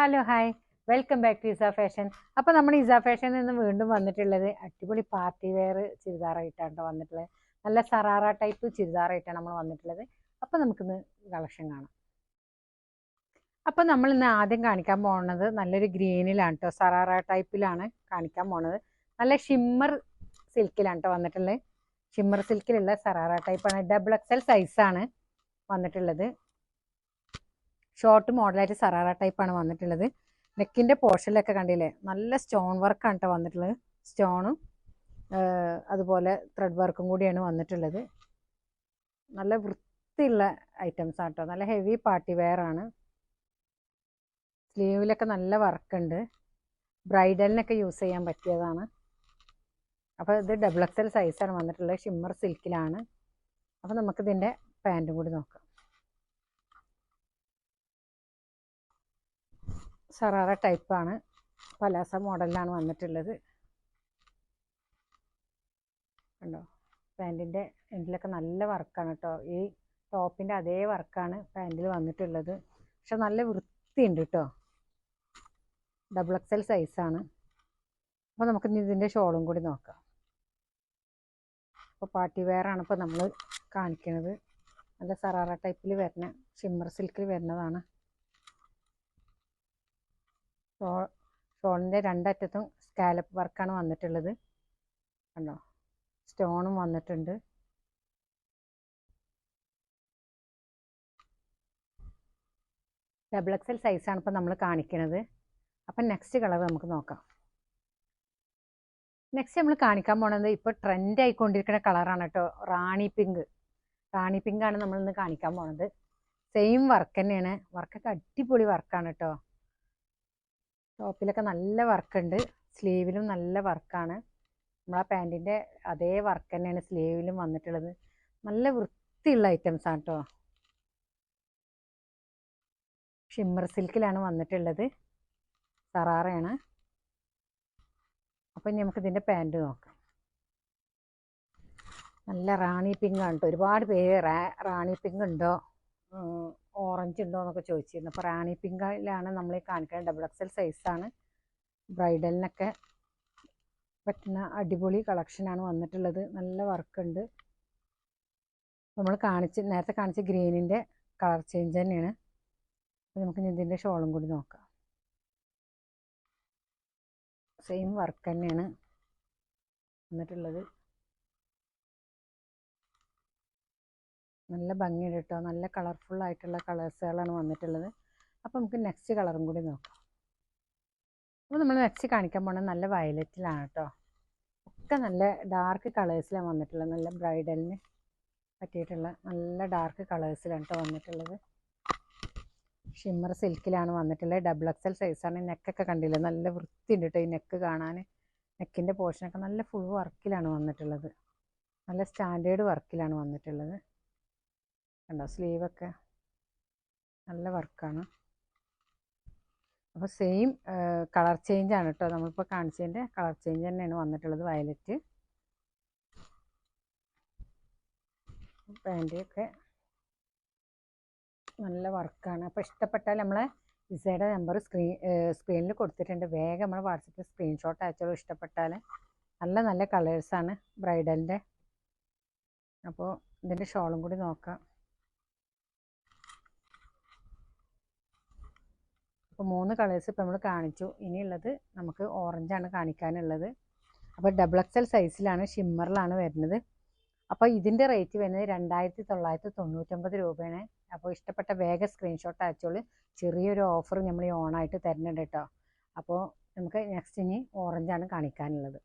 Hello hi welcome back to Isa fashion അപ്പോൾ നമ്മൾ ഇസ ഫാഷനിൽ നിന്ന് വീണ്ടും വന്നിട്ടുള്ളത് അടിപൊളി പാർട്ടി വെയർ ചുരിദാറായിട്ടാണ് ട്ടോ വന്നിട്ടുള്ളത്. നല്ല സറാറ ടൈപ്പ് ചുരിദാറായിട്ടാണ് നമ്മൾ വന്നിട്ടുള്ളത്. അപ്പോൾ നമുക്കിന്ന് കളക്ഷൻ കാണാം. അപ്പോൾ നമ്മൾ ഇന്ന് ആദ്യം കാണിക്കാൻ പോകുന്നത് നല്ലൊരു ഗ്രീനിലാണ് കേട്ടോ സറാറ ടൈപ്പിലാണ് കാണിക്കാൻ പോണത്. നല്ല ഷിമ്മർ സിൽക്കിലാണ് കേട്ടോ വന്നിട്ടുള്ളത്. ഷിമ്മർ സിൽക്കിലുള്ള സറാറ ടൈപ്പാണ് ഡബിൾ എക്സൽ സൈസാണ് വന്നിട്ടുള്ളത്. ഷോർട്ട് മോഡലായിട്ട് സറാറ ടൈപ്പാണ് വന്നിട്ടുള്ളത്. നെക്കിന്റെ പോർഷനിലൊക്കെ കണ്ടില്ലേ? നല്ല സ്റ്റോൺ വർക്കാണ് കേട്ടോ വന്നിട്ടുള്ളത്. സ്റ്റോണും അതുപോലെ ത്രെഡ് വർക്കും കൂടിയാണ് വന്നിട്ടുള്ളത്. നല്ല വൃത്തിയുള്ള ഐറ്റംസ് ആണ് കേട്ടോ നല്ല ഹെവി പാർട്ടി വെയർ ആണ്. സ്ലീവിലൊക്കെ നല്ല വർക്കുണ്ട് ബ്രൈഡലിനൊക്കെ യൂസ് ചെയ്യാൻ പറ്റിയതാണ്. അപ്പോൾ ഇത് ഡബിൾ എക്സൽ സൈസാണ് വന്നിട്ടുള്ളത്. ഷിമ്മർ സിൽക്കിലാണ് അപ്പോൾ നമുക്കിതിന്റെ പാന്റും കൂടി നോക്കാം. സറാറ ടൈപ്പാണ് പലാസ മോഡലിലാണ് വന്നിട്ടുള്ളത്. കണ്ടോ? പാന്റിന്റെ എൻഡിലൊക്കെ നല്ല വർക്കാണ് കേട്ടോ ഈ ടോപ്പിന്റെ അതേ വർക്കാണ് പാന്റിൽ വന്നിട്ടുള്ളത്. പക്ഷെ നല്ല വൃത്തിയുണ്ട് കേട്ടോ ഡബിൾ എക്സൽ സൈസാണ് അപ്പോൾ നമുക്ക് ഇതിന്റെ ഷോളും കൂടി നോക്കാം. അപ്പോൾ പാർട്ടി വെയറാണ് ഇപ്പോൾ നമ്മൾ കാണിക്കുന്നത് നല്ല സറാറ ടൈപ്പിൽ വരുന്ന ഷിമ്മർ സിൽക്കിൽ വരുന്നതാണ്. ഷോ ഷോളിന്റെ രണ്ടറ്റത്തും സ്കാലപ്പ് വർക്കാണ് വന്നിട്ടുള്ളത്. കണ്ടോ? സ്റ്റോണും വന്നിട്ടുണ്ട്. ഡബിൾ എക്സൽ സൈസാണ് ഇപ്പം നമ്മൾ കാണിക്കുന്നത് അപ്പം നെക്സ്റ്റ് കളർ നമുക്ക് നോക്കാം. നെക്സ്റ്റ് നമ്മൾ കാണിക്കാൻ പോണത് ഇപ്പോൾ ട്രെൻഡ് ആയിക്കൊണ്ടിരിക്കുന്ന കളറാണ് കേട്ടോ. റാണി പിങ്ക് റാണി പിങ്കാണ് നമ്മൾ ഇന്ന് കാണിക്കാൻ പോണത്. സെയിം വർക്ക് തന്നെയാണ്. വർക്കൊക്കെ അടിപൊളി വർക്കാണ് കേട്ടോ. ടോപ്പിലൊക്കെ നല്ല വർക്കുണ്ട്. സ്ലീവിലും നല്ല വർക്കാണ്. നമ്മളെ പാന്റിന്റെ അതേ വർക്ക് തന്നെയാണ് സ്ലീവിലും വന്നിട്ടുള്ളത്. നല്ല വൃത്തിയുള്ള ഐറ്റംസ് ആണ് കേട്ടോ ഷിമ്മർ സിൽക്കിലാണ് വന്നിട്ടുള്ളത്. സറാറയാണ്. അപ്പം ഇനി നമുക്ക് ഇതിന്റെ പാന്റ് നോക്കാം. നല്ല റാണി പിങ്ക് ആണ് കേട്ടോ ഒരുപാട് പേര് റാണി പിങ്ക് ഉണ്ടോ? ഓറഞ്ച് ഉണ്ടോ എന്നൊക്കെ ചോദിച്ചിരുന്നു. അപ്പോൾ റാണി പിങ്കിലാണ് നമ്മൾ ഈ കാണിക്കുന്നത് ഡബിൾ എക്സൽ സൈസാണ് ബ്രൈഡലിനൊക്കെ പറ്റുന്ന അടിപൊളി കളക്ഷനാണ് വന്നിട്ടുള്ളത്. നല്ല വർക്കുണ്ട് നമ്മൾ കാണിച്ച് നേരത്തെ കാണിച്ച ഗ്രീനിന്റെ കളർ ചേഞ്ച് തന്നെയാണ്. അപ്പോൾ നമുക്ക് ഇതിന്റെ ഷോളും കൂടി നോക്കാം. സെയിം വർക്ക് തന്നെയാണ് വന്നിട്ടുള്ളത്. നല്ല ഭംഗിയുണ്ട് കേട്ടോ. നല്ല കളർഫുൾ ആയിട്ടുള്ള കളേഴ്സുകളാണ് വന്നിട്ടുള്ളത്. അപ്പോൾ നമുക്ക് നെക്സ്റ്റ് കളറും കൂടി നോക്കാം. അപ്പോൾ നമ്മൾ നെക്സ്റ്റ് കാണിക്കാൻ പോകുന്നത് നല്ല വയലറ്റിലാണ് കേട്ടോ. ഒക്കെ നല്ല ഡാർക്ക് കളേഴ്സിലാണ് വന്നിട്ടുള്ളത്. നല്ല ബ്രൈഡലിന് പറ്റിയിട്ടുള്ള നല്ല ഡാർക്ക് കളേഴ്സിലാണ് കേട്ടോ വന്നിട്ടുള്ളത്. ഷിമ്മർ സിൽക്കിലാണ് വന്നിട്ടുള്ളത്. ഡബിൾ എക്സൽ സൈസാണ് നെക്കൊക്കെ കണ്ടില്ല? നല്ല വൃത്തിയുണ്ട് കേട്ടോ ഈ നെക്ക് കാണാൻ. നെക്കിന്റെ പോർഷനൊക്കെ നല്ല ഫുൾ വർക്കിലാണ് വന്നിട്ടുള്ളത്. നല്ല സ്റ്റാൻഡേർഡ് വർക്കിലാണ് വന്നിട്ടുള്ളത്. കണ്ടോ? സ്ലീവൊക്കെ നല്ല വർക്കാണ്. അപ്പോൾ സെയിം കളർ ചേഞ്ച് ആണ് കേട്ടോ. നമ്മളിപ്പോൾ കാണിച്ചതിന്റെ കളർ ചേഞ്ച് തന്നെയാണ് വന്നിട്ടുള്ളത് വയലറ്റ്. പാന്റൊക്കെ നല്ല വർക്കാണ്. അപ്പോൾ ഇഷ്ടപ്പെട്ടാൽ നമ്മളെ ഇസയുടെ നമ്പർ സ്ക്രീൻ സ്ക്രീനിൽ കൊടുത്തിട്ടുണ്ട്. വേഗം നമ്മൾ വാട്സപ്പിൽ സ്ക്രീൻഷോട്ട് അയച്ചോളൂ ഇഷ്ടപ്പെട്ടാൽ. നല്ല നല്ല കളേഴ്സാണ് ബ്രൈഡലിന്റെ. അപ്പോൾ ഇതിന്റെ ഷോളും കൂടി നോക്കാം. അപ്പോൾ മൂന്ന് കളേഴ്സ് ഇപ്പോൾ നമ്മൾ കാണിച്ചു. ഇനിയുള്ളത് നമുക്ക് ഓറഞ്ചാണ് കാണിക്കാനുള്ളത്. അപ്പോൾ ഡബിൾ എക്സൽ സൈസിലാണ് ഷിമ്മറിലാണ് വരുന്നത്. അപ്പോൾ ഇതിന്റെ റേറ്റ് വരുന്നത് രണ്ടായിരത്തി തൊള്ളായിരത്തി തൊണ്ണൂറ്റൊമ്പത് രൂപയാണ്. അപ്പോൾ ഇഷ്ടപ്പെട്ട വേഗം സ്ക്രീൻഷോട്ട് അയച്ചോളൂ. ചെറിയൊരു ഓഫർ നമ്മൾ ഈ ഓണായിട്ട് തരുന്നുണ്ട് കേട്ടോ അപ്പോൾ നമുക്ക് നെക്സ്റ്റ് ഇനി ഓറഞ്ചാണ് കാണിക്കാനുള്ളത്.